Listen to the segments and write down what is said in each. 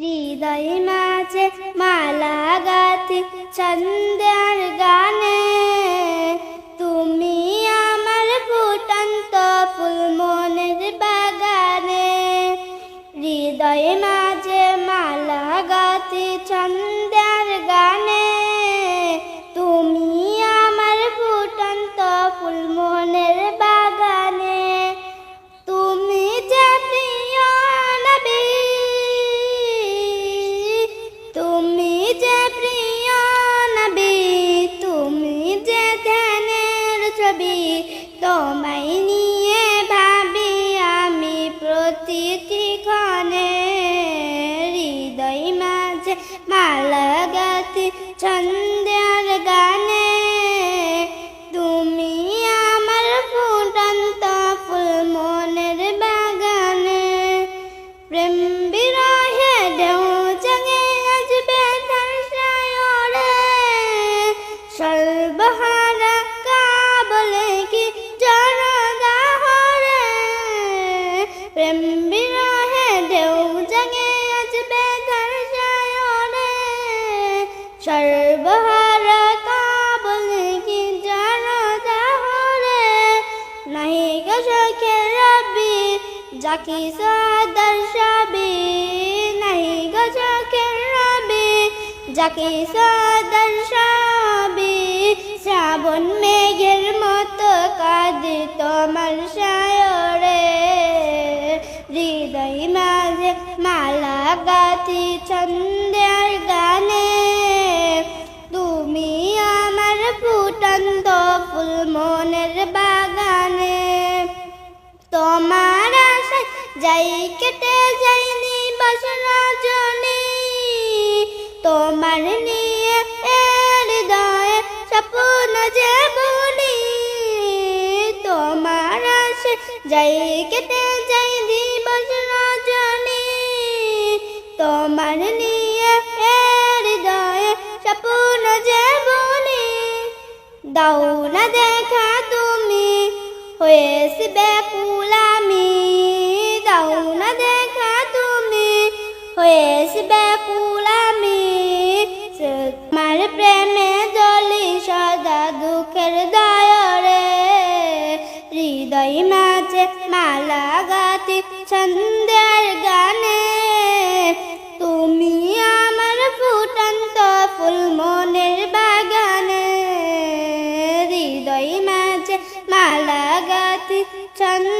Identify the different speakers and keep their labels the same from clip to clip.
Speaker 1: হৃদয় মাঝে মালা গাতে ছন্দের গানে। তুমি আমার ফুটন্ত ফুল মনের বাগানে। হৃদয় মাঝে মালা গাতে ছন্দের গাতি সর্বহারা কাবলে কি নাহি যাকি নাহি যাকি শ্রাবণ মেঘের মতো কাঁদে তোমার সায়রে। হৃদয় মাঝে মালা গাথি, ছন্দের গানে তুমি আমার ফুটন্ত ফুল মনের বাগানে। তোমার যাই কেটে যাইনি বসরজনী তোমার নিয়ে হৃদয়ে স্বপ্ন যে বলি তোমার যাই কেটে যাইনি বসরজনী তোমার নিয়ে হয়েছি ব্যাকুল আমি, দাও না দেখা তুমি। হয়েছি ব্যাকুল আমি, তোমার প্রেমে জলি সদা দুঃখের দয়রে। হৃদয় মাঝে মালা গাতি ছন্দের গাতি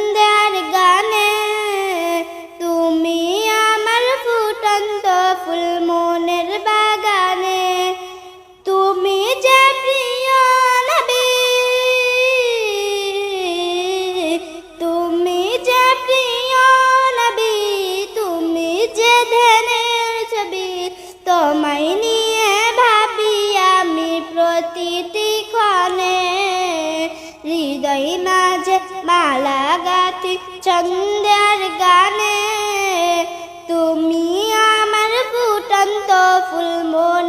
Speaker 1: চন্দের গানে তুমি আমার ফুটন্ত ফুলমোর